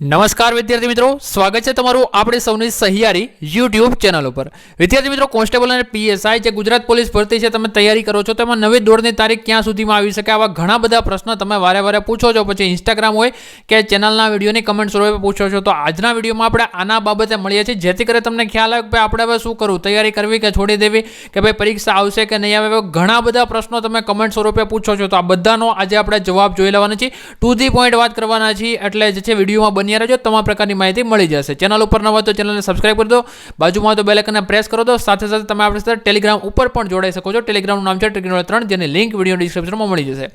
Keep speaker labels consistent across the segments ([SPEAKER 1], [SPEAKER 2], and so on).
[SPEAKER 1] નમસ્કાર વિદ્યાર્થી મિત્રો, સ્વાગત છે તમારું આપણે સૌની સહિયારી યુટ્યુબ ચેનલ ઉપર. વિદ્યાર્થી મિત્રો, કોન્સ્ટેબલ અને પીએસઆઈ જે ગુજરાત પોલીસ ભરતી છે, તમે તૈયારી કરો છો, તેમાં નવી દોડની તારીખ ક્યાં સુધીમાં આવી શકે, આવા ઘણા બધા પ્રશ્નો તમે વારે વારે પૂછો છો. પછી ઇન્સ્ટાગ્રામ હોય કે ચેનલના વિડીયોની કમેન્ટ સ્વરૂપે પૂછો છો. તો આજના વિડીયોમાં આપણે આના બાબતે મળીએ છીએ. જેથી કરી તમને ખ્યાલ આવે કે આપણે હવે શું કરવું, તૈયારી કરવી કે છોડી દેવી, કે ભાઈ પરીક્ષા આવશે કે નહીં આવે ઘણા બધા પ્રશ્નો તમે કમેન્ટ સ્વરૂપે પૂછો છો. તો આ બધાનો આજે આપણે જવાબ જોઈ લેવાના છીએ. ટુ ધી પોઈન્ટ વાત કરવાના છીએ, એટલે જે છે, વિડીયોમાં બન્યા રહેજો તમામ પ્રકારની માહિતી મળી જશે. ચેનલ ઉપર ન હોય તો ચેનલને સબસ્ક્રાઈબ કરી દો. બાજુમાં તો બેલેકનને પ્રેસ કરો દો સાથે સાથે તમે આપણી સાથે ટેલિગ્રામ ઉપર પણ જોડાઈ શકો છો. ટેલિગ્રામનું નામ છે ટેલિગ્રામ ત્રણ, જેની લિંક વીડિયો ડિસ્ક્રિપ્શનમાં મળી જશે.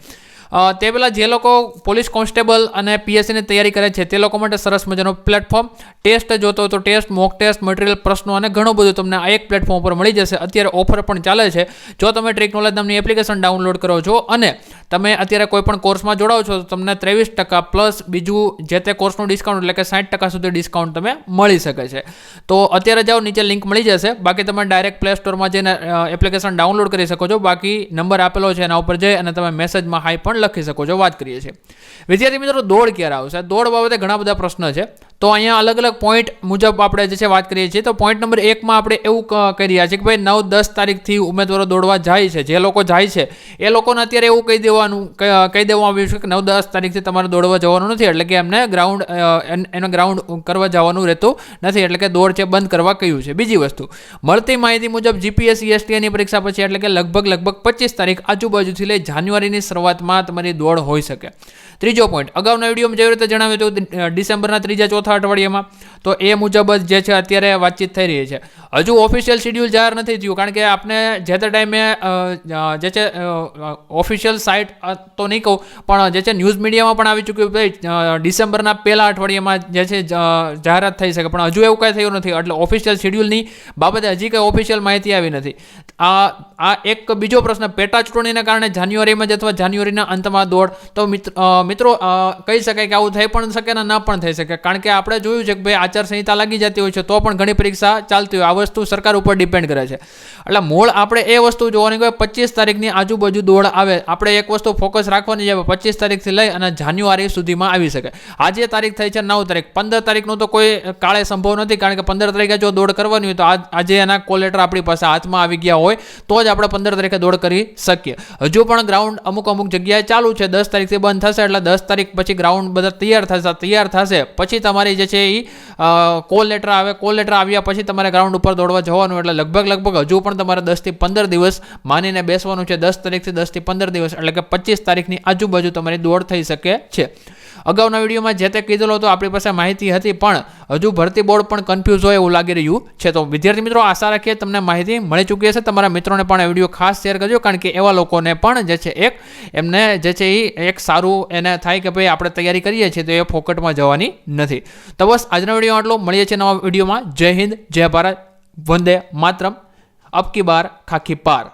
[SPEAKER 1] તે પહેલાં જે લોકો પોલીસ કોન્સ્ટેબલ અને પીએસસીની તૈયારી કરે છે તે લોકો માટે સરસ મજાનો પ્લેટફોર્મ. ટેસ્ટ જોતો તો ટેસ્ટ, મોક ટેસ્ટ, મટીરિયલ, પ્રશ્નો અને ઘણું બધું તમને આ એક પ્લેટફોર્મ પર મળી જશે. અત્યારે ઓફર પણ ચાલે છે. જો તમે ટ્રેક નોલેજ નામની એપ્લિકેશન ડાઉનલોડ કરો છો અને તમે અત્યારે કોઈપણ કોર્સમાં જોડાઓ છો તો તમને ત્રેવીસ ટકા પ્લસ બીજું જે તે કોર્સનું ડિસ્કાઉન્ટ એટલે કે સાઠ ટકા સુધી ડિસ્કાઉન્ટ તમે મળી શકે છે. તો અત્યારે જાઓ, નીચે લિંક મળી જશે. બાકી તમે ડાયરેક્ટ પ્લે સ્ટોરમાં જઈને એપ્લિકેશન ડાઉનલોડ કરી શકો છો. બાકી નંબર આપેલો છે એના ઉપર જઈ અને તમે મેસેજમાં હાઈ પણ લખી શકો છો, વાત કરીએ છીએ. વિદ્યાર્થી મિત્રો, દોડ ક્યારે આવશે? દોડ બાબતે ઘણા બધા પ્રશ્ન છે. તો અહીંયા અલગ અલગ પોઈન્ટ મુજબ આપણે જે છે વાત કરીએ છીએ. તો પોઈન્ટ નંબર એકમાં આપણે એવું કહી રહ્યા છીએ કે ભાઈ નવ, દસ તારીખથી ઉમેદવારો દોડવા જાય છે. જે લોકો જાય છે, એ લોકોને અત્યારે એવું કહી દેવાનું કહી દેવામાં આવ્યું છે કે નવ, દસ તારીખથી તમારે દોડવા જવાનું નથી, એટલે કે એમને ગ્રાઉન્ડ એનો ગ્રાઉન્ડ કરવા જવાનું રહેતું નથી, એટલે કે દોડ છે, બંધ કરવા કહ્યું છે. બીજી વસ્તુ, મળતી માહિતી મુજબ જીપીએસ ઈએસટીની પરીક્ષા પછી એટલે કે લગભગ લગભગ પચીસ તારીખ આજુબાજુથી લઈ જાન્યુઆરીની શરૂઆતમાં તમારી દોડ હોઈ શકે. ત્રીજો પોઈન્ટ અગાઉના વિડીયોમાં જેવી રીતે જણાવ્યું હતું ડિસેમ્બરના ત્રીજા ચોથા અઠવાડિયામાં તો એ મુજબ જ જે છે અત્યારે વાતચીત થઈ રહી છે. હજુ ઓફિશિયલ શિડ્યુલ જાહેર નથી થયું, કારણ કે આપણે જે તે ટાઈમે જે છે ઓફિશિયલ સાઇટ તો નહીં કહું, પણ જે છે ન્યૂઝ મીડિયામાં પણ આવી ચૂક્યું ભાઈ ડિસેમ્બરના પહેલા અઠવાડિયામાં જે છે જાહેરાત થઈ શકે પણ હજુ એવું કાંઈ થયું નથી, એટલે ઓફિશિયલ શિડ્યુલની બાબતે હજી કંઈ ઓફિશિયલ માહિતી આવી નથી. આ આ એક બીજો પ્રશ્ન, પેટા ચૂંટણીને કારણે જાન્યુઆરીમાં જ અથવા જાન્યુઆરીના અંતમાં દોડ, તો મિત્રો કહી શકાય કે આવું થઈ પણ શકે ને ન પણ થઈ શકે, કારણ કે આપણે જોયું છે કે ભાઈ આચારસંહિતા લાગી જતી હોય છે, તો પણ ઘણી પરીક્ષા ચાલતી હોય. આ વસ્તુ સરકાર ઉપર ડિપેન્ડ કરે છે. એટલે મૂળ આપણે એ વસ્તુ જોવાની કે પચીસ તારીખની આજુબાજુ દોડ આવે. આપણે એક વસ્તુ ફોકસ રાખવાની છે, પચીસ તારીખથી લઈ અને જાન્યુઆરી સુધીમાં આવી શકે. આજે તારીખ થઈ છે નવ તારીખ. પંદર તારીખનું તો કોઈ કાળે સંભવ નથી, કારણ કે પંદર તારીખે જો દોડ કરવાની હોય, તો આજ- એના કોલેટર આપણી પાસે હાથમાં આવી ગયા હોય, તો જ આપણે પંદર તારીખે દોડ કરી શકીએ. હજુ પણ ગ્રાઉન્ડ અમુક અમુક જગ્યાએ ચાલુ છે. દસ તારીખથી બંધ થશે, એટલે દસ તારીખ પછી ગ્રાઉન્ડ બધા તૈયાર થશે. તૈયાર થશે. પછી તમારી જે છે એ કોલ લેટર આવે કોલ લેટર આવ્યા પછી તમારે ગ્રાઉન્ડ ઉપર દોડવા જવાનું એટલે લગભગ લગભગ હજુ પણ તમારે દસથી પંદર દિવસ માનીને બેસવાનું છે. દસ તારીખથી દસથી પંદર દિવસ એટલે કે પચીસ તારીખની આજુબાજુ તમારી દોડ થઈ શકે છે. અગાઉના વિડીયોમાં જે તે કીધેલો હતો, આપણી પાસે માહિતી હતી, પણ હજુ ભરતી બોર્ડ પણ કન્ફ્યુઝ હોય એવું લાગી રહ્યું છે. તો વિદ્યાર્થી મિત્રો, આશા રાખીએ તમને માહિતી મળી ચૂકી હશે. તમારા મિત્રોને પણ આ વીડિયો ખાસ શેર કરજો, કારણ કે એવા લોકોને પણ જે છે એક, એમને જે છે એ એક સારું એને થાય કે ભાઈ આપણે તૈયારી કરીએ છીએ, તો એ ફોકટમાં જવાની નથી. તો બસ, આજનો વીડિયો આટલો. મળીએ છીએ નવા વિડીયોમાં. જય હિન્દ, જય ભારત. વંદે માતરમ. અબકી બાર, ખાખી પાર.